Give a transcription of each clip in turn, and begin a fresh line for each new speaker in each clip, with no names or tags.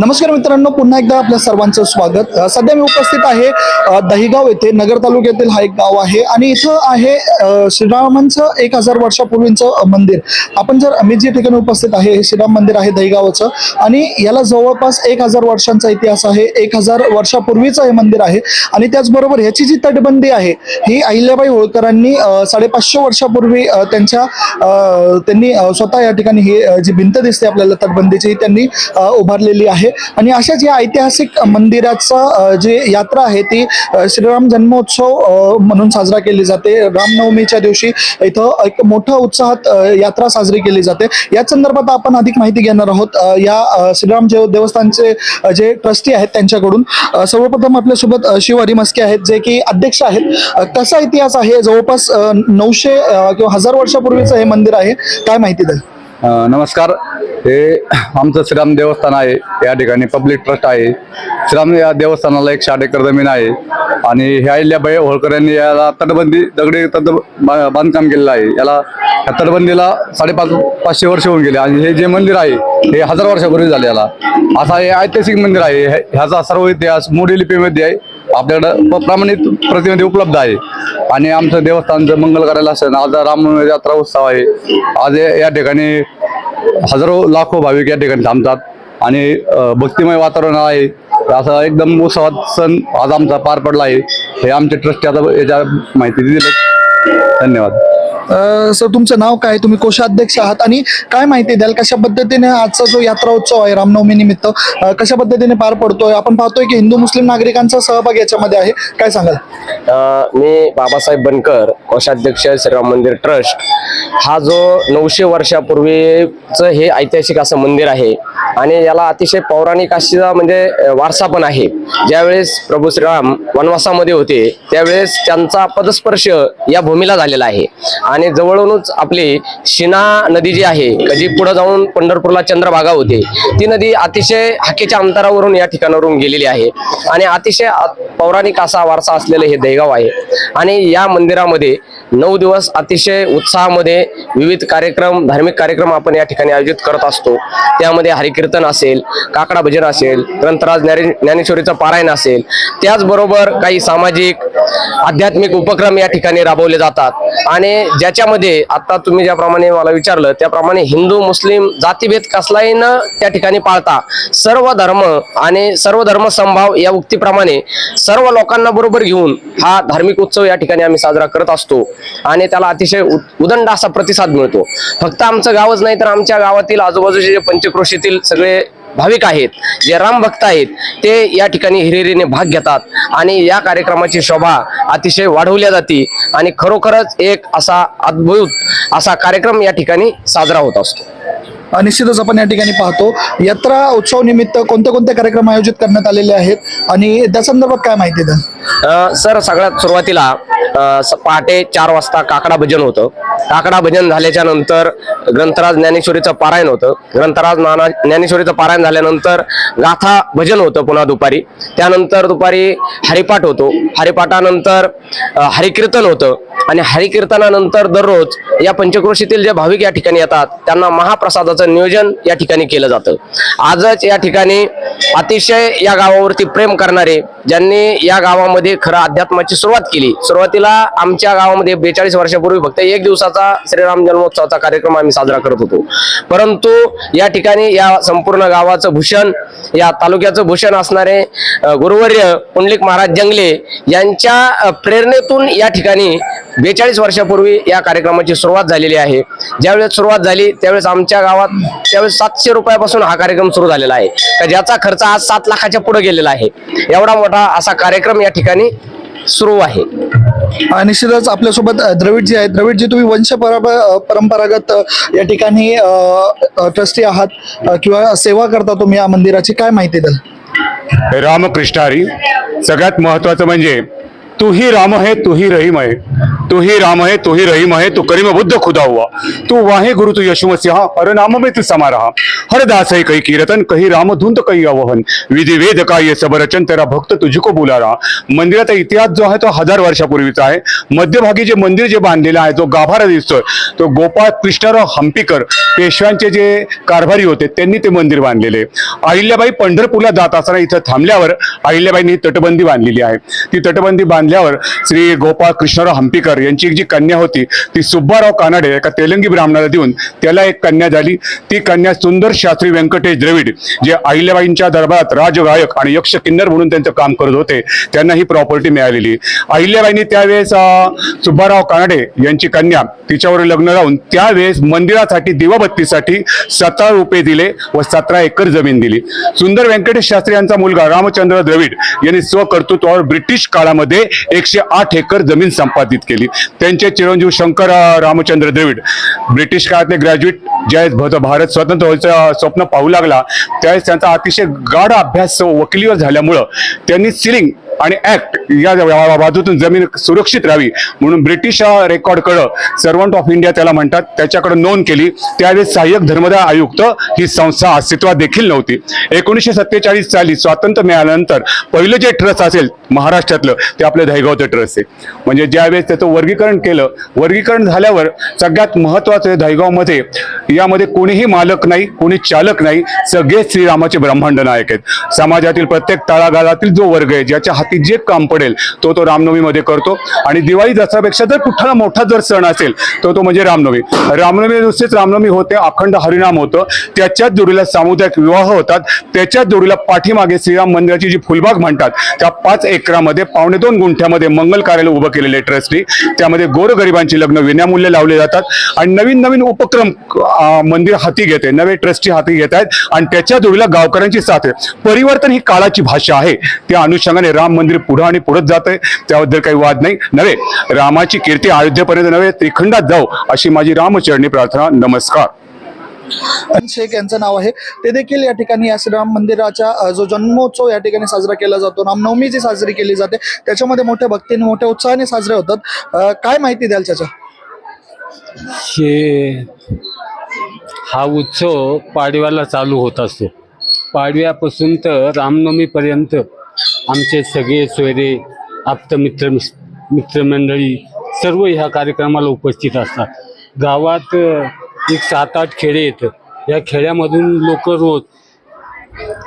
नमस्कार मित्रांनो पुन्हा एकदा आपल्या सर्वांचं स्वागत. सध्या मी उपस्थित आहे दहिगाव येथे नगर तालुक्यातील हा एक गाव आहे आणि इथं आहे श्रीरामांचं एक हजार वर्षापूर्वीचं मंदिर. आपण जर मी जे ठिकाणी उपस्थित आहे हे श्रीराम मंदिर आहे दहिगावचं आणि याला जवळपास एक हजार वर्षांचा इतिहास आहे एक हजार वर्षापूर्वीचं हे मंदिर आहे आणि त्याचबरोबर ह्याची जी तटबंदी आहे ही अहिल्याबाई होळकरांनी साडेपाचशे वर्षापूर्वी त्यांच्या त्यांनी स्वतः या ठिकाणी ही जी भिंत दिसते आपल्याला तटबंदीची ही त्यांनी उभारलेली आहे. आणि अशाच या ऐतिहासिक मंदिराचं जे यात्रा आहे ती श्रीराम जन्मोत्सव म्हणून साजरा केली जाते. रामनवमीच्या दिवशी इथं एक मोठ्या उत्साहात यात्रा साजरी केली जाते. या संदर्भात आपण अधिक माहिती घेणार आहोत. या श्रीराम जे देवस्थानचे जे ट्रस्टी आहेत त्यांच्याकडून सर्वप्रथम आपल्यासोबत अ, शिव हरी मस्के आहेत जे की अध्यक्ष आहेत. कसा इतिहास आहे? जवळपास नऊशे किंवा हजार वर्षापूर्वीचं हे मंदिर आहे. काय माहिती
द्या नमस्कार. हे आमचं श्रीराम देवस्थान आहे. या ठिकाणी पब्लिक ट्रस्ट आहे. श्रीराम या देवस्थानाला एक साठ एकर जमीन आहे. आणि ह्या अहिल्याबाई होळकर यांनी याला तटबंदी दगडी तट बांधकाम केलेलं आहे. याला ह्या तटबंदीला साडेपाच पाचशे वर्ष होऊन गेले. आणि हे जे मंदिर आहे हे हजार वर्षापूर्वी झाले याला. असा हे ऐतिहासिक मंदिर आहे. हे- ह्याचा सर्व इतिहास मोडी लिपीमध्ये आहे. आपल्याकडं प्रमाणित प्रतिमध्ये उपलब्ध आहे. आणि आमचं देवस्थानचं मंगल करायला असेल आज राम यात्रा उत्सव आहे. आज या ठिकाणी हजारो लाखो भाविक या ठिकाणी थांबतात. आणि भक्तिमय वातावरण आहे. असा एकदम उत्सवात सण आज आमचा पार पडला आहे. हे आमचे ट्रस्टी आता याच्या माहिती दिली. धन्यवाद.
सर तुमचं नाव काय? तुम्ही कोषाध्यक्ष आहात आणि काय माहिती द्याल कशा पद्धतीने आजचा जो यात्रा उत्सव आहे रामनवमी निमित्त कशा पद्धतीने पार पडतोय? आपण पाहतोय की हिंदू मुस्लिम नागरिकांचा सहभाग याच्यामध्ये आहे. काय सांगाल?
मी बाबासाहेब बनकर कोषाध्यक्ष श्रीराम मंदिर ट्रस्ट. हा जो नऊशे वर्षापूर्वीचं हे ऐतिहासिक असं मंदिर आहे आणि याला अतिशय पौराणिक अशीचा म्हणजे वारसा पण आहे. ज्यावेळेस प्रभू श्रीराम वनवासामध्ये होते त्यावेळेस त्यांचा पदस्पर्श या भूमीला झालेला आहे. आणि जवळूनच आपली शिना नदी जी आहे जी पुढे जाऊन पंढरपूरला चंद्रभागा होते ती नदी अतिशय हाकेच्या अंतरावरून या ठिकाणावरून गेलेली आहे. आणि अतिशय पौराणिक असा वारसा असलेलं हे दहेगाव आहे. आणि या मंदिरामध्ये नऊ दिवस अतिशय उत्साहामध्ये विविध कार्यक्रम धार्मिक कार्यक्रम आपण या ठिकाणी आयोजित करत असतो. त्यामध्ये हरिकीर्तन असेल काकडा भजन असेल ग्रंथराज ज्ञाने- ज्ञानेश्वरीचं पारायण असेल. त्याचबरोबर काही सामाजिक आध्यात्मिक उपक्रम या ठिकाणी राबवले जातात. आणि ज्याच्यामध्ये आता तुम्ही ज्याप्रमाणे मला विचारलं त्याप्रमाणे हिंदू मुस्लिम जातीभेद कसलाही न त्या ठिकाणी पाळता सर्व धर्म आणि सर्व धर्म संभाव या उक्तीप्रमाणे सर्व लोकांना बरोबर घेऊन हा धार्मिक उत्सव या ठिकाणी आम्ही साजरा करत असतो. आणि त्याला अतिशय उदंड असा प्रतिसाद मिळतो. फक्त आमचं गावच नाही तर आमच्या गावातील आजूबाजूचे जे पंचक्रोशीतील सगळे भाविक आहेत जे राम भक्त आहेत ते या ठिकाणी हिरिरीने भाग घेतात आणि या कार्यक्रमाची शोभा अतिशय वाढवल्या जाते आणि खरोखरच एक असा अद्भुत असा कार्यक्रम या ठिकाणी साजरा होत असतो.
निश्चितच आपण या ठिकाणी पाहतो. यात्रा उत्सव निमित्त कोणते कोणते कार्यक्रम आयोजित करण्यात आलेले आहेत आणि त्या संदर्भात काय माहिती द्याल
अ, सर सगळ्यात सुरुवातीला पहाटे चार वाजता काकडा भजन होतं. काकडा भजन झाल्याच्यानंतर ग्रंथराज ज्ञानेश्वरीचं पारायण होतं. ग्रंथराज नाना ज्ञानेश्वरीचं पारायण झाल्यानंतर गाथा भजन होतं पुन्हा दुपारी. त्यानंतर दुपारी हरिपाठ होतो. हरिपाठानंतर हरिकीर्तन होतं. आणि हरिकीर्तनानंतर दररोज या पंचक्रोशीतील जे भाविक या ठिकाणी येतात त्यांना महाप्रसादाचं नियोजन या ठिकाणी केलं जातं. आजच या ठिकाणी अतिशय या गावावरती प्रेम करणारे ज्यांनी या गावामध्ये खरं अध्यात्माची सुरुवात केली. सुरुवातीला आमच्या गावामध्ये बेचाळीस वर्षापूर्वी फक्त एक दिवसाचा श्रीराम जन्मोत्सवाचा कार्यक्रम आम्ही साजरा करत होतो. परंतु या ठिकाणी या संपूर्ण गावाचं भूषण या तालुक्याचं भूषण असणारे गुरुवर्य पुंडलिक महाराज जंगले यांच्या प्रेरणेतून या ठिकाणी बेचाळीस वर्षापूर्वी या कार्यक्रमाची सुरुवात झालेली आहे. ज्यावेळेस सुरुवात झाली त्यावेळेस आमच्या गावात त्यावेळेस सातशे रुपयापासून हा कार्यक्रम सुरू झालेला आहे. तर ज्याचा खर्च आज सात लाखाच्या पुढे गेलेला आहे. एवढा मोठा असा कार्यक्रम या ठिकाणी सुरू आहे.
निश्चितच आपल्यासोबत द्रविडजी आहेत. द्रविडजी तुम्ही वंश परंपरागत या ठिकाणी ट्रस्टी आहात किंवा सेवा करता तुम्ही या मंदिराची काय माहिती द्याल?
रामकृष्ण हरी. सगळ्यात महत्वाचं म्हणजे तू ही राम है तू ही रहीम है तू ही राम है तू ही रहीम है तू करीम बुद्ध खुदा हुआ. तू वाहे गुरु तू यशु मसीहा हर नाम में तू समा रहा हर दास है कही कीर्तन कही राम धुंत कही अवहन विधि वेद का ये सब रचन तेरा भक्त तुझको बोला रहा मंदिराचा इतिहास जो आहे तो हजार वर्षापूर्वीचा आहे. मध्यभागी जे मंदिर जे बांधलेलं आहे जो गाभारा दिसतोय. तो गोपाळ कृष्णराव हंपीकर पेशव्यांचे जे कारभारी होते त्यांनी ते मंदिर बांधलेले. अहिल्याबाई पंढरपूरला जात असताना इथं थांबल्यावर अहिल्याबाईंनी तटबंदी बांधलेली आहे. ती तटबंदी बांधल्यावर श्री गोपाळ कृष्णराव हंपीकर यांची एक जी कन्या होती ती सुब्बाराव कानाडे एका तेलंगी ब्राह्मणाला देऊन त्याला एक कन्या झाली. ती कन्या सुंदर शास्त्री व्यंकटेश द्रविड जे अहिल्याबाईंच्या दरबारात राजगायक आणि यक्ष किन्नर म्हणून त्यांचं काम करत होते त्यांना ही प्रॉपर्टी मिळालेली. अहिल्याबाईंनी त्यावेळेस सुब्बाराव कानाडे यांची कन्या तिच्यावर लग्न लावून त्या त्यावेळेस मंदिरासाठी दिवाबत्तीसाठी सतरा रुपये दिले व सतरा एकर जमीन दिली. सुंदर व्यंकटेश शास्त्री यांचा मुलगा रामचंद्र द्रविड यांनी स्वकर्तृत्वावर ब्रिटिश काळामध्ये एकशे आठ एकर जमीन संपादित केली. त्यांचे चिरंजीव शंकर रामचंद्र द्रविड ब्रिटिश काळातले ग्रॅज्युएट ज्यावेळेस भारत स्वतंत्र व्हायचं स्वप्न पाहू लागला त्यावेळेस त्यांचा अतिशय गाढ अभ्यास वकिलीवर झाल्यामुळं त्यांनी सिलिंग आणि ऍक्ट या बाजूतून जमीन सुरक्षित राहावी म्हणून ब्रिटिश रेकॉर्डकडं सर्वंट ऑफ इंडिया त्याला म्हणतात. त्याच्याकडे नोंद केली. त्यावेळेस सहाय्यक धर्मदाय आयुक्त ही संस्था अस्तित्वात देखील नव्हती. एकोणीसशे सत्तेचाळीस साली स्वातंत्र्य मिळाल्यानंतर पहिलं जे ट्रस्ट असेल महाराष्ट्रातलं ते आपलं दहेगावचं ट्रस्ट आहे. म्हणजे ज्यावेळेस त्याचं वर्गीकरण केलं वर्गीकरण झाल्यावर सगळ्यात महत्वाचं दहेगावमध्ये यामध्ये कोणीही मालक नाही कोणी चालक नाही सगळे श्रीरामाचे ब्रह्मांड नायक आहेत. समाजातील प्रत्येक तळागाळातील जो वर्ग आहे ज्याच्या हात जे काम पडेल तो तो रामनवमीमध्ये करतो. आणि दिवाळी दसऱ्यापेक्षा जर कुठला मोठा जर सण असेल तो तो म्हणजे रामनवमी. रामनवमी नुसतेच रामनवमी होते अखंड हरिनाम होतं. त्याच्याच जोडीला सामुदायिक विवाह होतात. त्याच्याच जोडीला पाठीमागे श्रीराम मंदिराची जी फुलबाग म्हणतात त्या पाच एकरामध्ये पावणे दोन गुंठ्यामध्ये मंगल कार्यालय उभं केलेले ट्रस्टी. ट्रस्टनी त्यामध्ये गोरगरिबांची लग्न विनामूल्य लावले जातात. आणि नवीन नवीन उपक्रम मंदिर हाती घेते नवे ट्रस्टी हाती घेत आहेत आणि त्याच्या जोडीला गावकऱ्यांची साथ आहे. परिवर्तन ही काळाची भाषा आहे. त्या अनुषंगाने राम मंदिर पुढं आणि पुढत जात आहे त्याबद्दल काही वाद नाही. नव्हे रामाची कीर्ती अयोध्येपर्यंत नव्हे त्रिखंडात जाऊ अशी माझी रामचरणी प्रार्थना. नमस्कार.
शेख यांचं नाव आहे. ते देखील या ठिकाणी या श्रीराम मंदिराचा जो जन्मोत्सव या ठिकाणी साजरा केला जातो रामनवमी जी साजरी केली जाते. त्याच्यामध्ये मोठ्या भक्तीने मोठ्या उत्साहाने साजरे होतात. काय माहिती द्याल त्याच्या
हे हा उत्सव पाडव्याला चालू होत असतो. पाडव्यापासून तर रामनवमीपर्यंत आमचे सगळे सोयरे आप्तमित्र मित्रमंडळी सर्व ह्या कार्यक्रमाला उपस्थित असतात. गावात एक सात आठ खेडे येतं या खेड्यामधून लोक रोज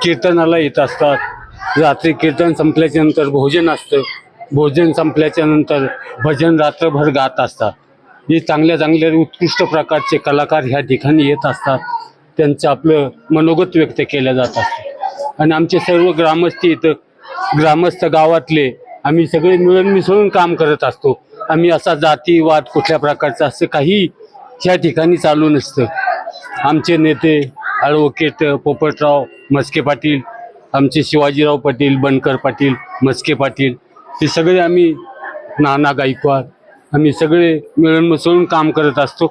कीर्तनाला येत असतात. रात्री कीर्तन संपल्याच्या नंतर भोजन असतं. भोजन संपल्याच्या नंतर भजन रात्रभर गात असतात. हे चांगल्या चांगल्या उत्कृष्ट प्रकारचे कलाकार ह्या ठिकाणी येत असतात. त्यांचं आपलं मनोगत व्यक्त केलं जात असतं. आणि आमचे सर्व ग्रामस्थ इथं ग्रामस्थ गावातले आम्ही सगळे मिळून मिसळून काम करत असतो. आम्ही असा जातीवाद कुठल्या प्रकारचा असं काही ह्या ठिकाणी चालू नसतं. आमचे नेते ॲडव्होकेट पोपटराव मस्के पाटील आमचे शिवाजीराव पाटील बनकर पाटील मस्के पाटील हे सगळे आम्ही नाना गायकवाड आम्ही सगळे मिळून मिसळून काम करत असतो.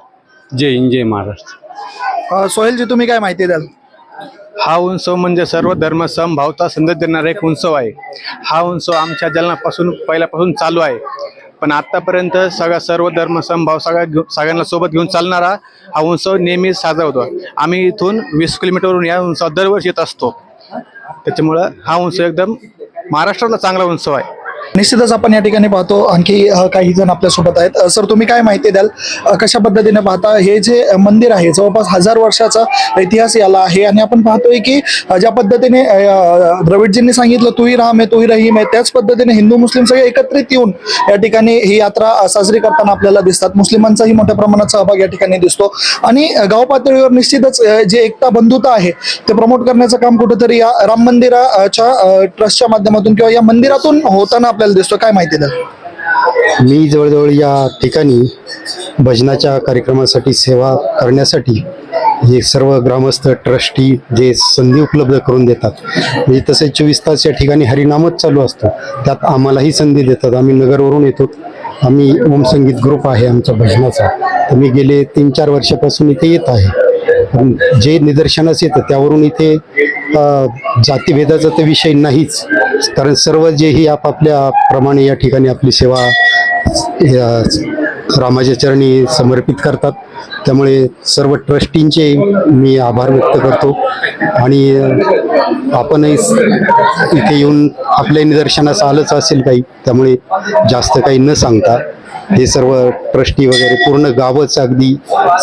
जय हिंद जय महाराष्ट्र.
सोहेलजी तुम्ही काय माहिती द्याल?
हा उत्सव म्हणजे सर्व धर्म समभावता संदेश देणारा एक उत्सव आहे. हा उत्सव आमच्या जलनापासून पहिल्यापासून चालू आहे. पण आतापर्यंत सगळा सर्व धर्म समभाव सगळ्या घेऊ सगळ्यांना सोबत घेऊन चालणारा हा उत्सव नेहमी साजरा होतो. आम्ही इथून वीस किलोमीटरवरून या उत्सव दरवर्षी येत असतो. त्याच्यामुळं हा उत्सव एकदम महाराष्ट्रातला चांगला उत्सव आहे.
निश्चितच आपण या ठिकाणी पाहतो आणखी काही जण आपल्यासोबत आहेत. सर तुम्ही काय माहिती द्याल? कशा पद्धतीने पाहता? हे जे मंदिर आहे जवळपास हजार वर्षाचा इतिहास याला आहे आणि आपण पाहतोय की ज्या पद्धतीने द्रविडजींनी सांगितलं तूही राम आहे तूही रहीम आहे त्याच पद्धतीने हिंदू मुस्लिम सगळे एकत्रित येऊन या ठिकाणी ही यात्रा साजरी करताना आपल्याला दिसतात. मुस्लिमांचाही मोठ्या प्रमाणात सहभाग या ठिकाणी दिसतो. आणि गाव पातळीवर निश्चितच जे एकता बंधुता आहे ते प्रमोट करण्याचं काम कुठेतरी या राम मंदिराच्या ट्रस्टच्या माध्यमातून किंवा या मंदिरातून होताना आपल्याला दिसतो काय माहिती द्याल
मी जवळजवळ या ठिकाणी भजनाच्या कार्यक्रमासाठी सेवा करण्यासाठी हे सर्व ग्रामस्थ ट्रस्टी जे संधी उपलब्ध करून देतात म्हणजे तसे चोवीस तास या ठिकाणी हरिनामच चालू असतं. त्यात आम्हालाही संधी देतात. आम्ही नगरवरून येतो. आम्ही ओम संगीत ग्रुप आहे आमचा भजनाचा. तर मी गेले तीन चार वर्षापासून इथे येत आहे. जे निदर्शनास येतं त्यावरून इथे जातीभेदाचा तर विषय नाहीच. कारण सर्व जेही आपापल्या प्रमाणे या ठिकाणी आपली सेवा या रामाच्या चरणी समर्पित करतात. त्यामुळे सर्व ट्रस्टींचे मी आभार व्यक्त करतो. आणि आपणही इथे येऊन आपल्या निदर्शनास आलंच असेल काही त्यामुळे जास्त काही न सांगता हे सर्व ट्रस्टी वगैरे पूर्ण गावच अगदी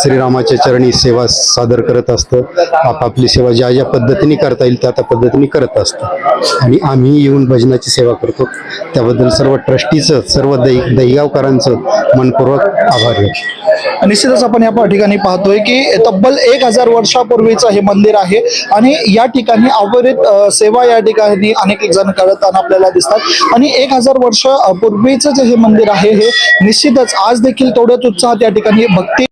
श्रीरामाच्या चरणी सेवा सादर करत असतं. आपापली सेवा ज्या ज्या पद्धतीने करता येईल त्या त्या पद्धतीने करत असतं. आणि आम्ही येऊन भजनाची सेवा करतो. त्याबद्दल सर्व ट्रस्टीचं सर्व दही दहीगावकरांचं मनपूर्वक आभार
निश्चितच आपण या ठिकाणी पाहतोय की तब्बल एक हजार वर्षापूर्वीचं हे मंदिर आहे. आणि या ठिकाणी अविरत सेवा या ठिकाणी अनेक जण करताना आपल्याला दिसतात. आणि एक हजार वर्ष पूर्वीचं जे हे मंदिर आहे हे निश्चितच आज देखील तेवढ्याच उत्साहात या ठिकाणी भक्ती